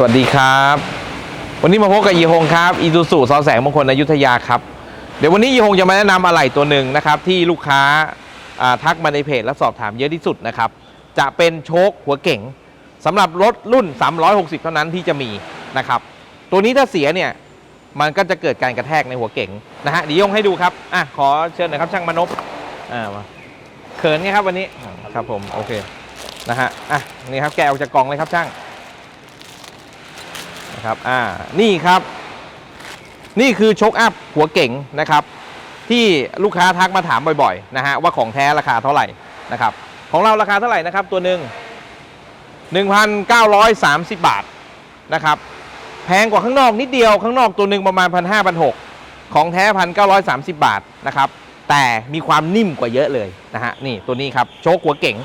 สวัสดีครับ วันนี้มาพบกับยีฮงครับอีซูซูซอแสงมงคลอยุธยาครับเดี๋ยววันนี้ยีฮงจะมาแนะนำอะไหล่ตัวหนึ่งนะครับที่ลูกค้าทักมาในเพจและสอบถามเยอะที่สุดนะครับจะเป็นโชคหัวเก่งสำหรับรถรุ่น 360 เท่านั้นที่จะมีนะครับตัวนี้ถ้าเสียเนี่ยมันก็จะเกิดการกระแทกในหัวเก่งนะฮะเดี๋ยวยงให้ดูครับอะขอเชิญหน่อยครับช่างมนพอ่ามาเขินไงครับวันนี้ครับผมโอเคนะฮะอะนี่ครับแกะออกจากกล่องเลยครับช่าง นะครับอ่านี่ครับ นี่คือโชคอัพหัวเก่งนะครับ ที่ลูกค้าทักมาถามบ่อยๆนะฮะว่าของแท้ราคาเท่าไหร่นะครับ ของเราราคาเท่าไหร่นะครับ ตัวหนึ่ง1,930 บาทนะครับ แพงกว่าข้างนอกนิดเดียวข้างนอกตัวหนึ่งประมาณ1,500 1,600ของแท้1,930 บาทนะครับแต่มีความนิ่มกว่าเยอะเลยนะฮะนี่ตัวนี้ครับโชคหัวเก่ง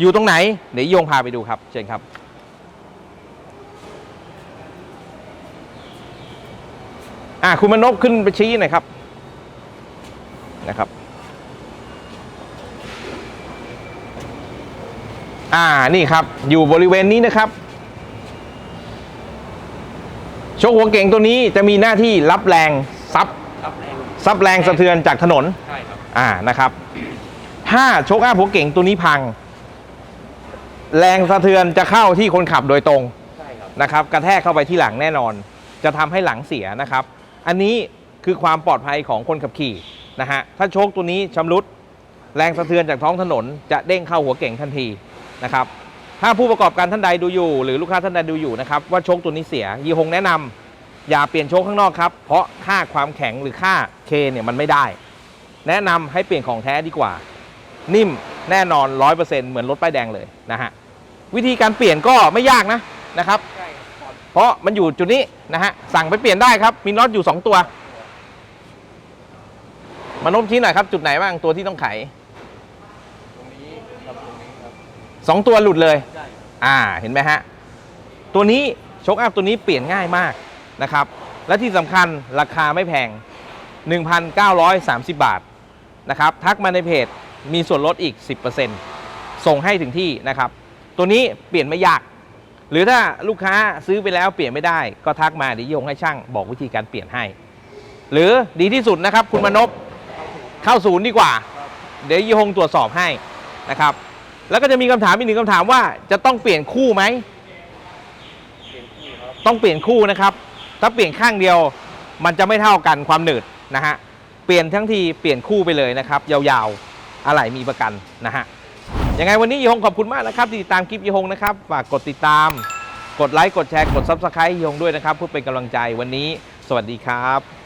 อยู่ตรงไหน เดี๋ยวโยงพาไปดูครับเชิญครับ อะคุณมนพขึ้นไปชี้หน่อยครับนะครับ อ่านี่ครับอยู่บริเวณนี้นะครับโชคหัวเก่งตัวนี้จะมีหน้าที่รับแรงซับรับแรงซับแรงสะเทือนจากถนนใช่ครับอ่านะครับ ถ้าโชคอัพหัวเก่งตัวนี้พัง แรงสะเทือนจะเข้าที่คนขับโดยตรงใช่ครับนะครับ กระแทกเข้าไปที่หลังแน่นอน จะทำให้หลังเสียนะครับ อันนี้คือความปลอดภัยของคนขับขี่นะฮะถ้าโชคตัวนี้ชำรุดแรงสะเทือนจากท้องถนน จะเด้งเข้าหัวเก่งทันทีนะครับถ้าผู้ประกอบการท่านใดดูอยู่ หรือลูกค้าท่านใดดูอยู่นะครับว่าโชคตัวนี้เสียยีฮงแนะนำอย่าเปลี่ยนโชคข้างนอกครับเพราะค่าความแข็งหรือค่าเคเนี่ยมันไม่ได้ แนะนำให้เปลี่ยนของแท้ดีกว่า นิ่มแน่นอน 100%เหมือนรถป้ายแดงเลยนะฮะวิธีการเปลี่ยนก็ไม่ยากนะนะครับ เพราะมันอยู่จุดนี้นะฮะสั่งไปเปลี่ยนได้ครับ มีน็อตอยู่ 2 ตัว มานพชี้หน่อยครับ จุดไหนบ้างตัวที่ต้องไขตรงนี้กับตรงนี้ครับ2ตัวหลุดเลย ใช่อ่าเห็นไหมฮะ ตัวนี้โชคอัพตัวนี้เปลี่ยนง่ายมากนะครับ และที่สำคัญราคาไม่แพง 1,930 บาทนะครับ ทักมาในเพจมีส่วนลดอีก 10%ส่งให้ถึงที่นะครับ ตัวนี้เปลี่ยนไม่ยาก หรือถ้าลูกค้าซื้อไปแล้วเปลี่ยนไม่ได้ ก็ทักมาเดี๋ยวโยงให้ช่างบอกวิธีการเปลี่ยนให้ หรือดีที่สุดนะครับ คุณมนพเข้าศูนย์ดีกว่า เดี๋ยวยี่หงตรวจสอบให้นะครับ แล้วก็จะมีคำถามอีกหนึ่งคำถามว่าจะต้องเปลี่ยนคู่ไหมต้องเปลี่ยนคู่นะครับ ถ้าเปลี่ยนข้างเดียวมันจะไม่เท่ากันความหนืดนะฮะเปลี่ยนทั้งทีเปลี่ยนคู่ไปเลยนะครับ ยาวๆ อะไหล่มีประกันนะฮะ ยังไงวันนี้ยีฮงขอบคุณมากนะครับที่ติดตามคลิปยีฮงนะครับฝากกดติดตาม กดไลค์กดแชร์กดซับสไครต์ยีฮงด้วยนะครับเพื่อเป็นกำลังใจวันนี้ สวัสดีครับ